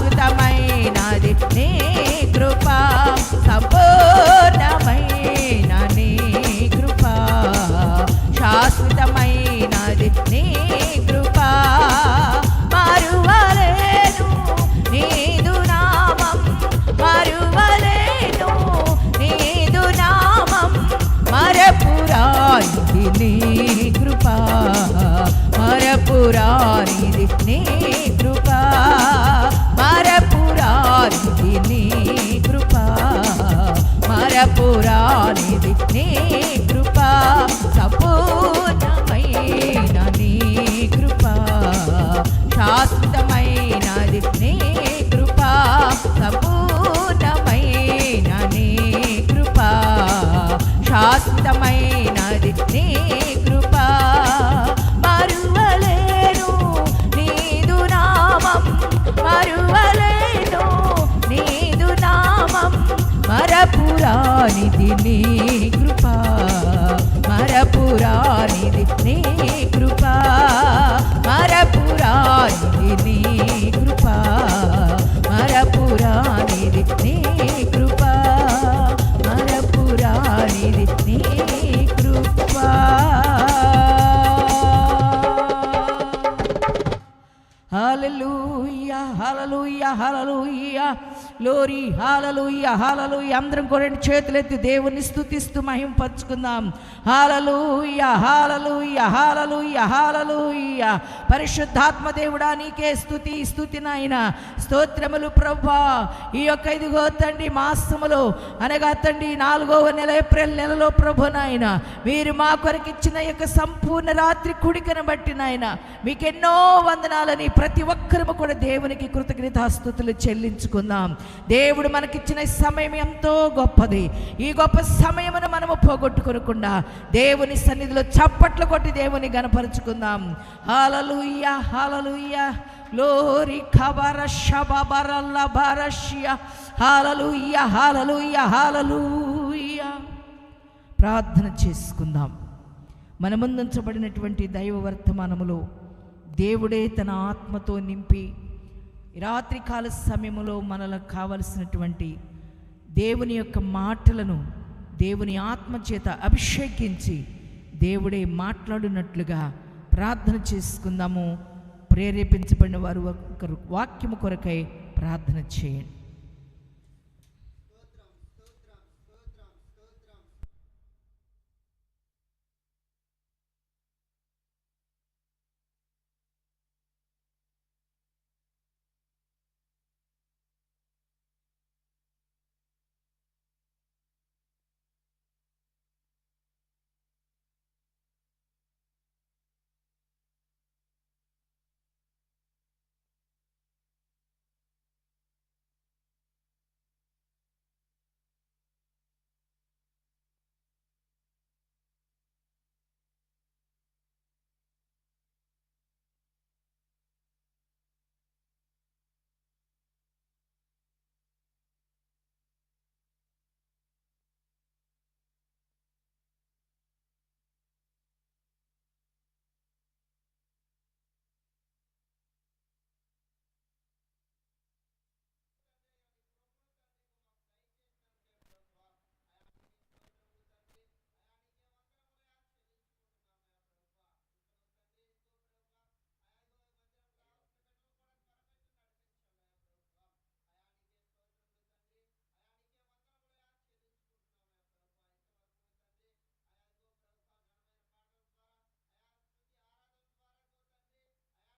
with a man. నీ కృప. మరపురానిది నీ కృప. మరపురానిది నీ లోరి హాలలుయ్య హాలలుయ్య అందరం కూడా రెండు చేతులెత్తి దేవుని స్తుతిస్తూ మహింపరుచుకుందాం. హాలలుయ్య హాలలుయ్య హాలలుయ్య హాలలుయ్య పరిశుద్ధాత్మ దేవుడా నీకే స్తుతి స్థుతి నాయన. స్తోత్రములు ప్రభా. ఈ యొక్క ఇదిగో తండ్రి మాసములో అనగా తండ్రి నాలుగవ నెల ఏప్రిల్ నెలలో ప్రభు నాయన. మీరు మా కొరకు ఇచ్చిన యొక్క సంపూర్ణ రాత్రి కుడికను బట్టి నాయన. మీకెన్నో వందనాలని ప్రతి ఒక్కరము కూడా దేవునికి కృతజ్ఞతాస్తుతులు చెల్లించుకుందాం. దేవుడు మనకిచ్చిన సమయం ఎంతో గొప్పది. ఈ గొప్ప సమయమును మనము పోగొట్టుకోకుండా దేవుని సన్నిధిలో చప్పట్లు కొట్టి దేవుని గనపరుచుకుందాం. హాలలుయ్య హాలలుయ్య లోరి ఖబర శబరల్ల బరష్య హాలలుయ్య హాలలుయ్య హాలలుయ్య ప్రార్థన చేసుకుందాం. మన ముందుంచబడినటువంటి దైవ వర్తమానములో దేవుడే తన ఆత్మతో నింపి ఈ రాత్రికాల సమయంలో మనలకు కావలసినటువంటి దేవుని యొక్క మాటలను దేవుని ఆత్మ చేత అభిషేకించి దేవుడే మాట్లాడినట్లుగా ప్రార్థన చేసుకుందాము. ప్రేరేపించబడిన వారు ఒకరు వాక్యము కొరకై ప్రార్థన చేయండి.